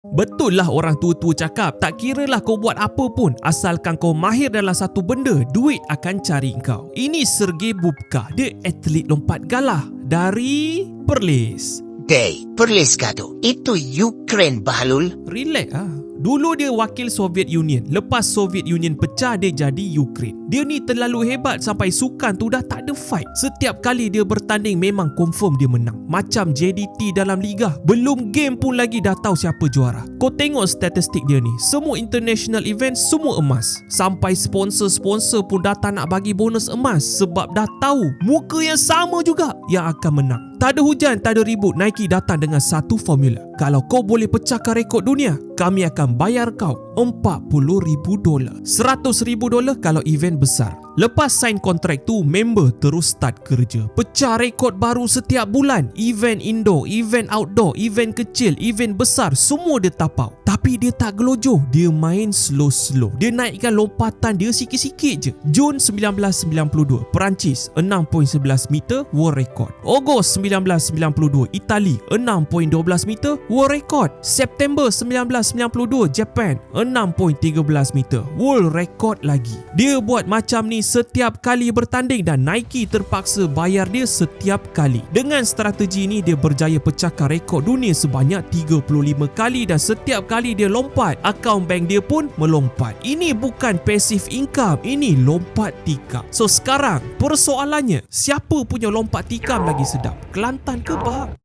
Betul lah orang tua-tua cakap Tak kiralah kau buat apa pun Asalkan kau mahir dalam satu benda Duit akan cari kau Ini Sergei Bubka Dia atlet lompat galah Dari Perlis Day, Perlis Gado. Itu Ukraine Bahlul. Relax ah. Dulu dia wakil Soviet Union. Lepas Soviet Union pecah dia jadi Ukraine. Dia ni terlalu hebat sampai sukan tu dah tak ada fight. Setiap kali dia bertanding memang confirm dia menang. Macam JDT dalam liga. Belum game pun lagi dah tahu siapa juara. Kau tengok statistik dia ni. Semua international event semua emas. Sampai sponsor-sponsor pun dah tak nak bagi bonus emas sebab dah tahu muka yang sama juga yang akan menang. Tak ada hujan, tak ada ribut. Nike datang dengan satu formula. Kalau kau boleh pecahkan rekod dunia, kami akan bayar kau $40,000 dolar. $100,000 dolar kalau event besar. Lepas sign kontrak tu, member terus start kerja. Pecah rekod baru setiap bulan. Event indoor, event outdoor, event kecil, event besar, semua dia tapau. Tapi dia tak gelojoh, dia main slow-slow. Dia naikkan lompatan dia sikit-sikit je. Jun 1992, Perancis 6.11 meter world record. Ogos 1992, Itali 6.12 meter world record. September 1992, Japan 6.13 meter world record lagi. Dia buat macam ni setiap kali bertanding dan Nike terpaksa bayar dia setiap kali. Dengan strategi ni dia berjaya pecahkan rekod dunia sebanyak 35 kali dan setiap kali dia lompat, akaun bank dia pun melompat. Ini bukan passive income, ini lompat tikam. So sekarang persoalannya, siapa punya lompat tikam lagi sedap? Kelantan ke Bahang?